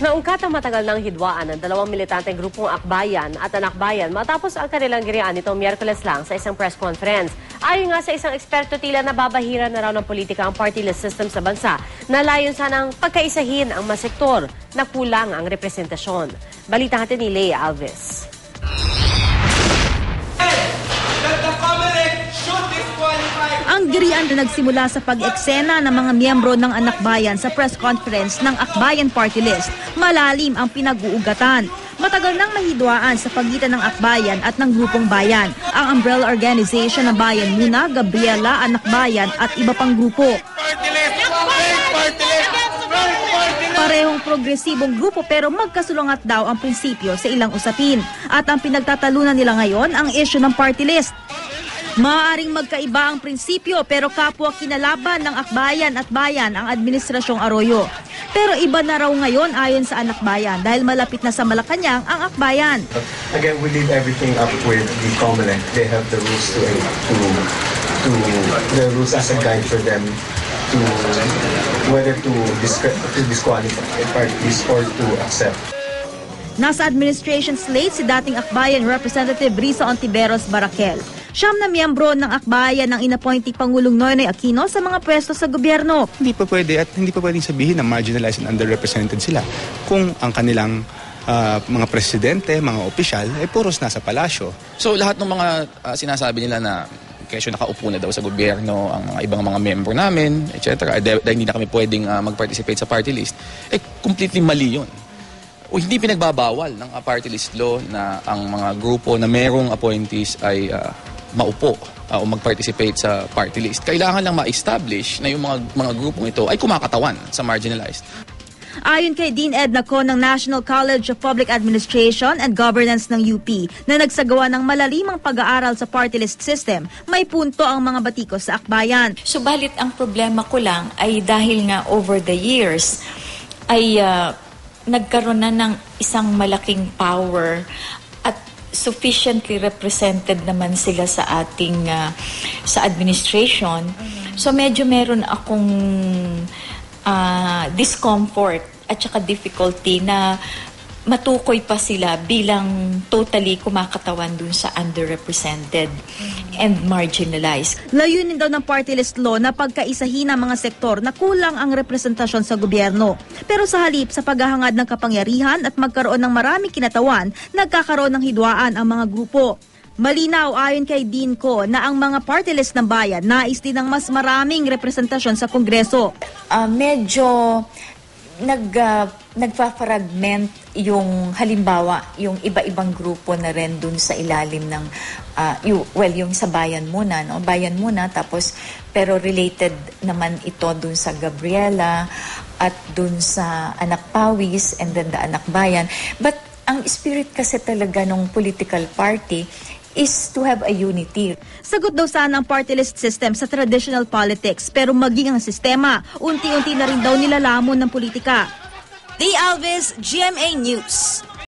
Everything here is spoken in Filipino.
Naungkat ang matagal ng hidwaan ng dalawang militanteng grupong Akbayan at Anakbayan matapos ang kanilang girian nitong Miyerkules lang sa isang press conference. Ayon nga sa isang eksperto tila nababahira na raw ng politika ang party-list system sa bansa na layon sanang pagkaisahin ang mga sektor na kulang ang representasyon. Balita natin ni Leia Alves. Girian na nagsimula sa pag-eksena ng mga miyembro ng Anak Bayan sa press conference ng Akbayan Party List, malalim ang pinag-uugatan. Matagal nang mahidwaan sa pagitan ng Akbayan at ng Grupong Bayan, ang umbrella organization ng Bayan Muna, Gabriela, Anak Bayan at iba pang grupo. Parehong progresibong grupo pero magkasulungat daw ang prinsipyo sa ilang usapin. At ang pinagtatalunan nila ngayon ang issue ng party list. Maaaring magkaiba ang prinsipyo pero kapwa kinalaban ng akbayan at bayan ang administrasyong Arroyo. Pero iba na raw ngayon ayon sa anak bayan dahil malapit na sa Malacanang ang akbayan. Again, we leave everything up with the COMELEC. They have the rules to, to, to the rules as a guide for them to whether to, disc- to disqualify parties or to accept. Nasa administration slate si dating akbayan Representative Risa Ontiveros Barakel. Siyam na miyembro ng akbayan ng inappointee Pangulong Noynoy Aquino sa mga pwesto sa gobyerno. Hindi pa pwede at hindi pa pwedeng sabihin na marginalized and underrepresented sila kung ang kanilang ah, mga presidente, mga opisyal ay puros nasa palasyo. So lahat ng mga ah, sinasabi nila na kesyo nakaupo na daw sa gobyerno ang mga ibang mga member namin, etc. eh, Dahil hindi na kami pwedeng ah, mag-participate sa party list, eh completely mali yun. O hindi pinagbabawal ng party list law na ang mga grupo na merong appointees ay ah, maupo ah, o mag-participate sa party list. Kailangan lang ma-establish na yung mga, mga grupong ito ay kumakatawan sa marginalized. Ayon kay Dean Edna Co ng National College of Public Administration and Governance ng UP na nagsagawa ng malalimang pag-aaral sa party list system, may punto ang mga batikos sa akbayan. Subalit ang problema ko lang ay dahil nga over the years ay ah, nagkaroon na ng isang malaking power sufficiently represented naman sila sa ating ah, sa administration. So medyo meron akong ah, discomfort at saka difficulty na matukoy pa sila bilang totally kumakatawan dun sa underrepresented and marginalized. Layunin daw ng party list law na pagkaisahin ang mga sektor na kulang ang representasyon sa gobyerno. Pero sa halip sa paghahangad ng kapangyarihan at magkaroon ng maraming kinatawan, nagkakaroon ng hidwaan ang mga grupo. Malinaw ayon kay Dean ko na ang mga party list ng bayan nais din ng mas maraming representasyon sa Kongreso. Ah, medyo nag ah, nagfa-fragment yung halimbawa yung iba-ibang grupo na rin dun sa ilalim ng ah, yu- well yung sa bayan muna no? Bayan muna tapos pero related naman ito dun sa Gabriela at dun sa anak pawis and then the anak bayan. But ang spirit kasi talaga ng political party is to have a unity Sagot daw sana ang party list system sa traditional politics pero maging ang sistema, unti-unti na rin daw nilalamon ng politika. Day Alves, GMA News.